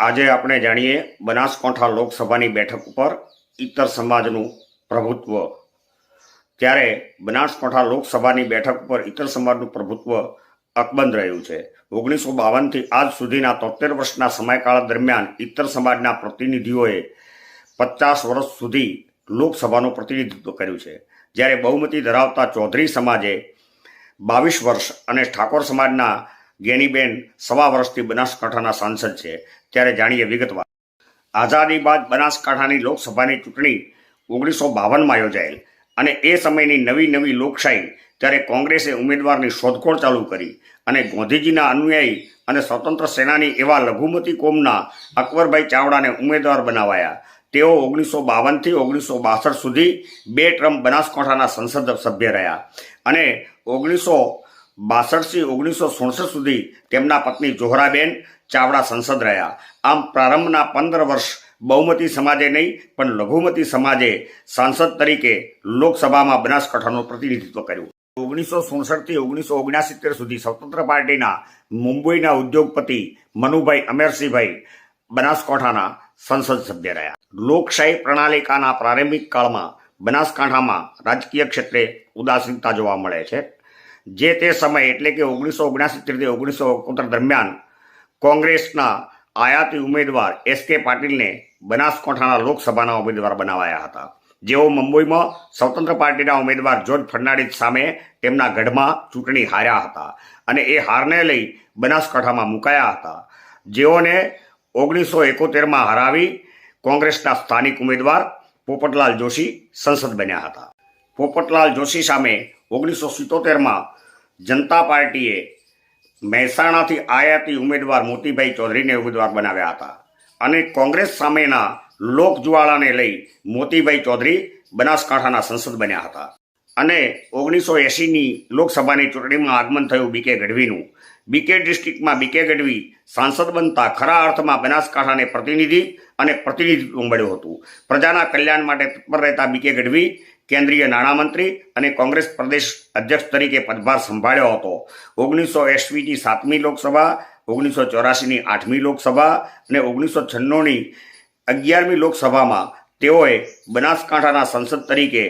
આજે આપણે જાણીએ બનાસકાંઠા લોકસભાની બેઠક ઉપર ઇતર સમાજનું પ્રભુત્વ. ત્યારે બનાસકાંઠા લોકસભાની બેઠક ઉપર ઇતર સમાજનું પ્રભુત્વ અકબંધ રહ્યું છે. ઓગણીસો બાવનથી આજ સુધીના તોતેર વર્ષના સમયગાળા દરમિયાન ઇતર સમાજના પ્રતિનિધિઓએ પચાસ વર્ષ સુધી લોકસભાનું પ્રતિનિધિત્વ કર્યું છે. જ્યારે બહુમતી ધરાવતા ચૌધરી સમાજે બાવીસ વર્ષ અને ઠાકોર સમાજના ગેનીબેન સવા વર્ષથી બનાસકાંઠાના સાંસદ છે, ત્યારે જાણીએ વિગતવાર. આઝાદી બાદ બનાસકાંઠાની લોકસભાની ચૂંટણી ઓગણીસો બાવનમાં યોજાયેલ અને એ સમયની નવી નવી લોકશાહી ત્યારે કોંગ્રેસે ઉમેદવારની શોધખોળ ચાલુ કરી અને ગાંધીજીના અનુયાયી અને સ્વતંત્ર સેનાની એવા લઘુમતી કોમના અકબરભાઈ ચાવડાને ઉમેદવાર બનાવાયા. તેઓ ઓગણીસો બાવનથી ઓગણીસો બાસઠ સુધી બે ટ્રમ્પ બનાસકાંઠાના સંસદ સભ્ય રહ્યા અને ઓગણીસો બાસઠથી ઓગણીસો સુડસઠ સુધી તેમના પત્ની જોહરાબેન ચાવડા સંસદ રહ્યા. આમ પ્રારંભના પંદર વર્ષ બહુમતી સમાજે નહીં, પણ લઘુમતી સમાજે સાંસદ તરીકે લોકસભામાં બનાસકાંઠાનું પ્રતિનિધિત્વ કર્યું. ઓગણીસો સુડસઠથી ઓગણીસો ઓગણસિત્તેર સુધી સ્વતંત્ર પાર્ટીના મુંબઈના ઉદ્યોગપતિ મનુભાઈ અમેરસિંહભાઈ બનાસકાંઠાના સંસદ સભ્ય રહ્યા. લોકશાહી પ્રણાલિકાના પ્રારંભિક કાળમાં બનાસકાંઠામાં રાજકીય ક્ષેત્રે ઉદાસીનતા જોવા મળે છે. જે તે સમય, એટલે કે ઓગણીસો ઓગણસિત્તેરથી ઓગણીસો ઓગણત્તર દરમિયાન કોંગ્રેસના આયાતી ઉમેદવાર એસ કે પાટીલને બનાસકાંઠાના લોકસભાના ઉમેદવાર બનાવાયા હતા. જેઓ મુંબઈમાં સ્વતંત્ર પાર્ટીના ઉમેદવાર જોર્જ ફર્નાડીસ સામે તેમના ગઢમાં ચૂંટણી હાર્યા હતા અને એ હારને લઈ બનાસકાંઠામાં મુકાયા હતા. જેઓને ઓગણીસો એકોતેરમાં હરાવી કોંગ્રેસના સ્થાનિક ઉમેદવાર પોપટલાલ જોશી સંસદ બન્યા હતા. પોપટલાલ જોશી સામે ઓગણીસો સિત્તોતેરમાં જનતા પાર્ટીએ મહેસાણાથી આયાતી ઉમેદવાર મોતીભાઈ ચૌધરીને ઉમેદવાર બનાવ્યા હતા. અને કોંગ્રેસ સામેના લોકજ્વાળાને લઈ મોતીભાઈ ચૌધરી બનાસકાંઠાના સંસદ બન્યા હતા. અને ઓગણીસો એંશીની લોકસભાની ચૂંટણીમાં આગમન થયું બીકે ગઢવીનું. બીકે ડિસ્ટ્રિક્ટમાં બીકે ગઢવી સાંસદ બનતા ખરા અર્થમાં બનાસકાંઠાને પ્રતિનિધિ અને પ્રતિનિધિત્વ મળ્યું હતું. પ્રજાના કલ્યાણ માટે તત્પર રહેતા બીકે ગઢવી કેન્દ્રીય નાણામંત્રી અને કોંગ્રેસ પ્રદેશ અધ્યક્ષ તરીકે પદભાર સંભાળ્યો હતો. ઓગણીસો એસવીની સાતમી લોકસભા, ઓગણીસો ચોરાસીની આઠમી લોકસભા અને ઓગણીસો છન્નુની અગિયારમી લોકસભામાં તેઓએ બનાસકાંઠાના સંસદ તરીકે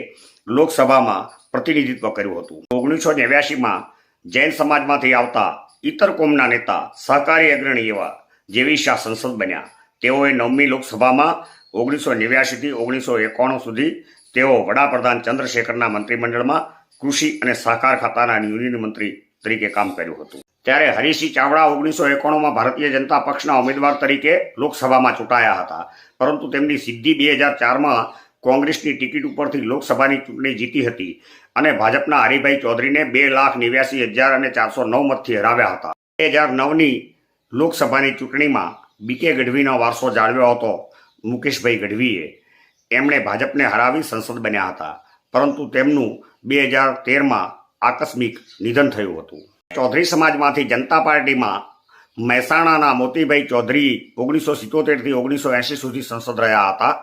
લોકસભામાં પ્રતિનિધિત્વ કર્યું હતું. ઓગણીસો નેવ્યાસીમાં જૈન સમાજમાંથી આવતા ઇતર કોમના નેતા, સહકારી અગ્રણી એવા જેવી શાહ સંસદ બન્યા. તેઓએ નવમી લોકસભામાં ઓગણીસો નેવ્યાસીથી ઓગણીસો એકાણું સુધી તેઓ વડાપ્રધાન ચંદ્રશેખરના મંત્રીમંડળમાં કૃષિ અને સહકાર ખાતાના યુનિયન મંત્રી તરીકે કામ કર્યું હતું. ત્યારે હરીસિંહ ચાવડા ઓગણીસો એકાણુંમાં ભારતીય જનતા પક્ષના ઉમેદવાર તરીકે લોકસભામાં ચૂંટાયા હતા. પરંતુ તેમની સિદ્ધિ બે હજાર ચારમાં કોંગ્રેસની ટિકિટ ઉપરથી લોકસભાની ચૂંટણી જીતી હતી અને ભાજપના હરિભાઈ ચૌધરીને બે લાખ નેવ્યાસી હજાર અને ચારસો નવ મતથી હરાવ્યા હતા. બે હજાર નવની લોકસભાની ચૂંટણીમાં બીકે ગઢવીનો વારસો જાળવ્યો હતો. મુકેશભાઈ ગઢવીએ એમણે ભાજપને હરાવી સંસદ બન્યા હતા. પરંતુ તેમનું બે હજાર તેરમાં આકસ્મિક નિધન થયું હતું. ચૌધરી સમાજમાંથી જનતા પાર્ટીમાં મહેસાણાના મોતીભાઈ ચૌધરી ઓગણીસો સિત્તોતેરથી ઓગણીસો એંશી સુધી સંસદ રહ્યા હતા.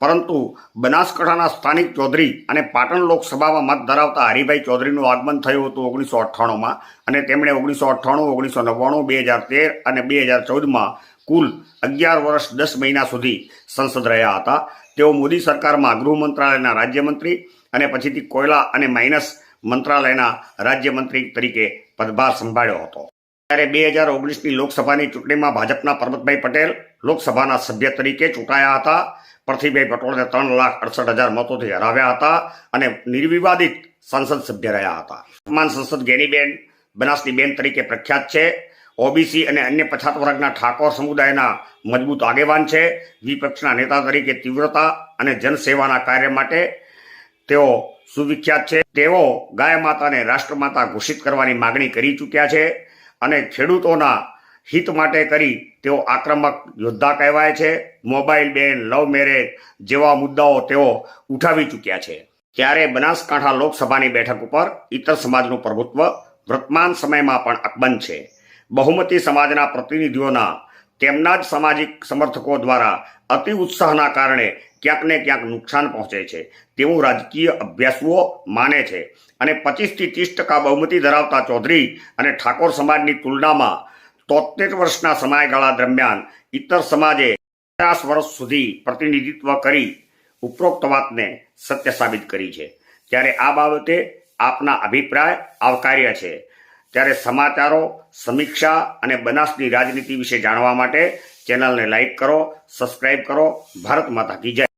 પરંતુ બનાસકાંઠાના સ્થાનિક ચૌધરી અને પાટણ લોકસભામાં મત ધરાવતા હરિભાઈ ચૌધરીનું આગમન થયું હતું ઓગણીસો અઠ્ઠાણુંમાં અને તેમણે ઓગણીસો અઠ્ઠાણું, ઓગણીસો નવ્વાણું, બે હજાર તેર અને બે હજાર ચૌદમાં કુલ અગિયાર વર્ષ દસ મહિના સુધી સંસદ રહ્યા હતા. તેઓ મોદી સરકારમાં ગૃહ મંત્રાલયના રાજ્યમંત્રી અને પછીથી કોયલા અને માઇનસ મંત્રાલયના રાજ્યમંત્રી તરીકે પદભાર સંભાળ્યો હતો. ત્યારે બે હજાર ઓગણીસની લોકસભાની ચૂંટણીમાં ભાજપના પરબતભાઈ પટેલ લોકસભાના સભ્ય તરીકે ચૂંટાયા હતા. પ્રથિભાઈ પટોળને ત્રણ લાખ અડસઠ હજાર મતોથી હરાવ્યા હતા અને નિર્વિવાદિત સંસદ સભ્ય રહ્યા હતા. વર્તમાન સંસદ ગેનીબેન બનાસની બેન તરીકે પ્રખ્યાત છે. ઓબીસી અને અન્ય પછાત વર્ગના ઠાકોર સમુદાયના મજબૂત આગેવાન છે. વિપક્ષના નેતા તરીકે તીવ્રતા અને જનસેવાના કાર્ય માટે તેઓ સુવિખ્યાત છે. તેઓ ગાય માતાને રાષ્ટ્રમાતા ઘોષિત કરવાની માગણી કરી ચૂક્યા છે અને ખેડૂતોના હિત માટે કરી તેઓ આક્રમક યોદ્ધા કહેવાય છે. મોબાઈલ બેન, લવ મેરેજ જેવા મુદ્દાઓ તેઓ ઉઠાવી ચૂક્યા છે. ત્યારે બનાસકાંઠા લોકસભાની બેઠક ઉપર ઇતર સમાજનું પ્રભુત્વ વર્તમાન સમયમાં પણ અકબંધ છે. બહુમતી સમાજના પ્રતિનિધિઓના, તેમના જ સામાજિક સમર્થકો દ્વારા અતિ ઉત્સાહના કારણે ક્યાંક ને ક્યાંક નુકસાન પહોંચે છે. તેવું રાજકીય અભ્યાસુઓ માને છે અને પચીસથી ત્રીસ ટકા બહુમતી ધરાવતા ચૌધરી અને ઠાકોર સમાજની તુલનામાં તોતેર વર્ષના સમયગાળા દરમિયાન ઇતર સમાજે પચાસ વર્ષ સુધી પ્રતિનિધિત્વ કરી ઉપરોક્ત વાતને સત્ય સાબિત કરી છે. ત્યારે આ બાબતે આપના અભિપ્રાય આવકાર્ય છે. ત્યારે સમાચારો, સમીક્ષા અને બનાસની રાજનીતિ વિશે જાણવા માટે ચેનલને લાઇક કરો, સબસ્ક્રાઇબ કરો. ભારત માતા કી જય.